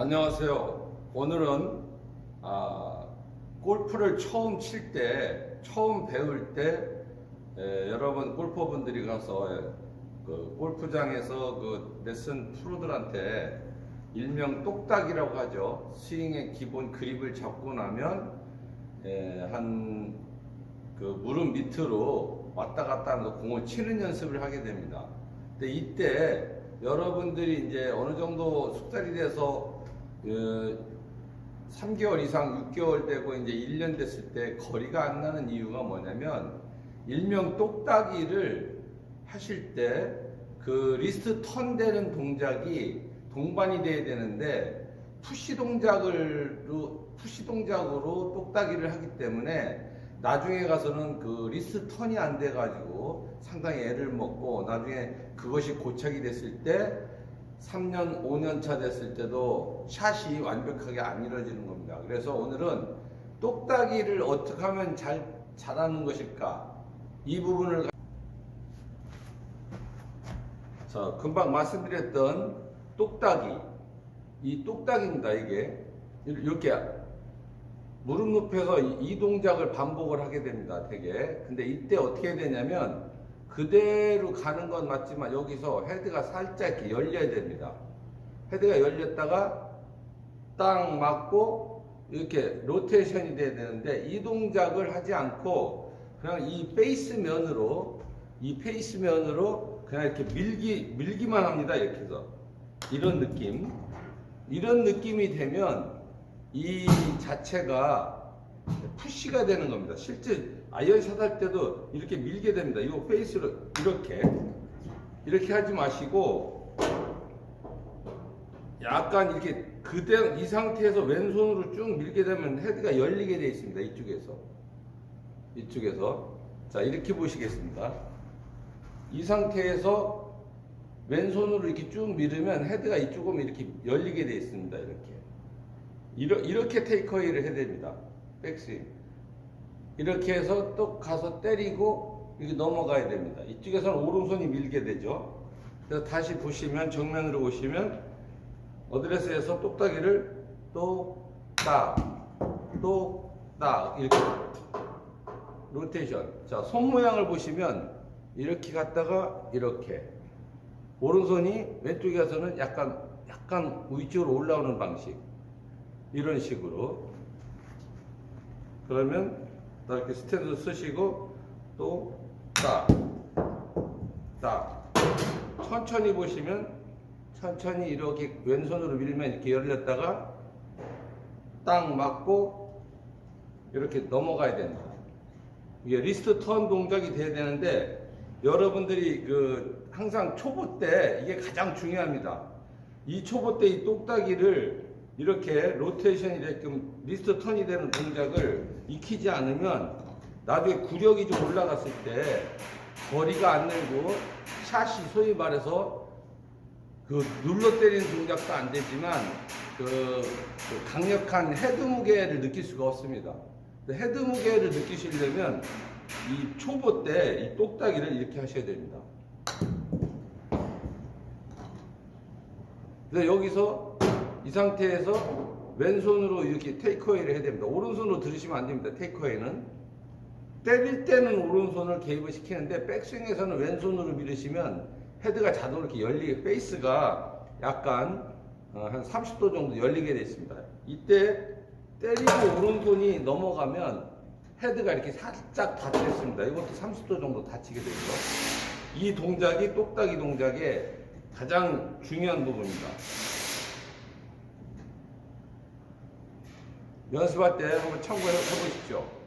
안녕하세요. 오늘은 아, 골프를 처음 칠 때, 처음 배울 때 에, 여러분 골퍼분들이 가서 에, 그 골프장에서 그 레슨 프로들한테 일명 똑딱이라고 하죠. 스윙의 기본 그립을 잡고 나면 한 그 무릎 밑으로 왔다 갔다 하면서 공을 치는 연습을 하게 됩니다. 근데 이때 여러분들이 이제 어느 정도 숙달이 돼서 그 3개월 이상 6개월 되고 이제 1년 됐을 때 거리가 안 나는 이유가 뭐냐면 일명 똑딱이를 하실 때 그 리스트 턴 되는 동작이 동반이 돼야 되는데 푸시 동작으로 푸시 동작으로 똑딱이를 하기 때문에 나중에 가서는 그 리스트 턴이 안 돼 가지고 상당히 애를 먹고 나중에 그것이 고착이 됐을 때 3년, 5년 차 됐을 때도 샷이 완벽하게 안 이루어지는 겁니다. 그래서 오늘은 똑딱이를 어떻게 하면 잘 잘하는 것일까? 이 부분을 자, 금방 말씀드렸던 똑딱이. 이 똑딱입니다, 이게. 이렇게 무릎 높여서 이- 이 동작을 반복을 하게 됩니다, 되게. 근데 이때 어떻게 되냐면 그대로 가는 건 맞지만 여기서 헤드가 살짝 이렇게 열려야 됩니다. 헤드가 열렸다가 땅 맞고 이렇게 로테이션이 돼야 되는데 이 동작을 하지 않고 그냥 이 페이스 면으로 이 페이스 면으로 그냥 이렇게 밀기 밀기만 합니다. 이렇게 해서 이런 느낌 이런 느낌이 되면 이 자체가 푸시가 되는 겁니다. 실제 아이언 샷 할 때도 이렇게 밀게 됩니다. 이 페이스로 이렇게 이렇게 하지 마시고 약간 이렇게 그대 이 상태에서 왼손으로 쭉 밀게 되면 헤드가 열리게 되어 있습니다. 이쪽에서 이쪽에서 자 이렇게 보시겠습니다. 이 상태에서 왼손으로 이렇게 쭉 밀으면 헤드가 이쪽으로 이렇게 열리게 되어 있습니다. 이렇게 이렇게 테이크어웨이를 해야 됩니다. 백스윙 이렇게 해서 또 가서 때리고 이렇게 넘어가야 됩니다. 이쪽에서는 오른손이 밀게 되죠. 그래서 다시 보시면 정면으로 보시면 어드레스에서 똑딱이를 또딱또딱 이렇게 로테이션. 자, 손 모양을 보시면 이렇게 갔다가 이렇게 오른손이 왼쪽에 가서는 약간 약간 위쪽으로 올라오는 방식. 이런 식으로 그러면 이렇게 스탠드 쓰시고 또 딱, 딱 천천히 보시면 천천히 이렇게 왼손으로 밀면 이렇게 열렸다가 딱 맞고 이렇게 넘어가야 됩니다. 이게 리스트 턴 동작이 돼야 되는데 여러분들이 그 항상 초보 때 이게 가장 중요합니다. 이 초보 때 이 똑딱이를 이렇게 로테이션이 되게끔 리스트 턴이 되는 동작을 익히지 않으면 나중에 구력이 좀 올라갔을 때 거리가 안 늘고 샷이 소위 말해서 그 눌러 때리는 동작도 안 되지만 그, 그 강력한 헤드 무게를 느낄 수가 없습니다. 근데 헤드 무게를 느끼시려면 이 초보 때 이 똑딱이를 이렇게 하셔야 됩니다. 그래서 여기서 이 상태에서 왼손으로 이렇게 테이크어웨이를 해야 됩니다. 오른손으로 들으시면 안 됩니다. 테이크어웨이는. 때릴 때는 오른손을 개입을 시키는데 백스윙에서는 왼손으로 밀으시면 헤드가 자동으로 이렇게 열리게 페이스가 약간 어, 한 30도 정도 열리게 되어 있습니다. 이때 때리고 오른손이 넘어가면 헤드가 이렇게 살짝 닫혔습니다. 이것도 30도 정도 닫히게 되죠. 이 동작이 똑딱이 동작의 가장 중요한 부분입니다. 연습할 때 한번 참고해 보십시오.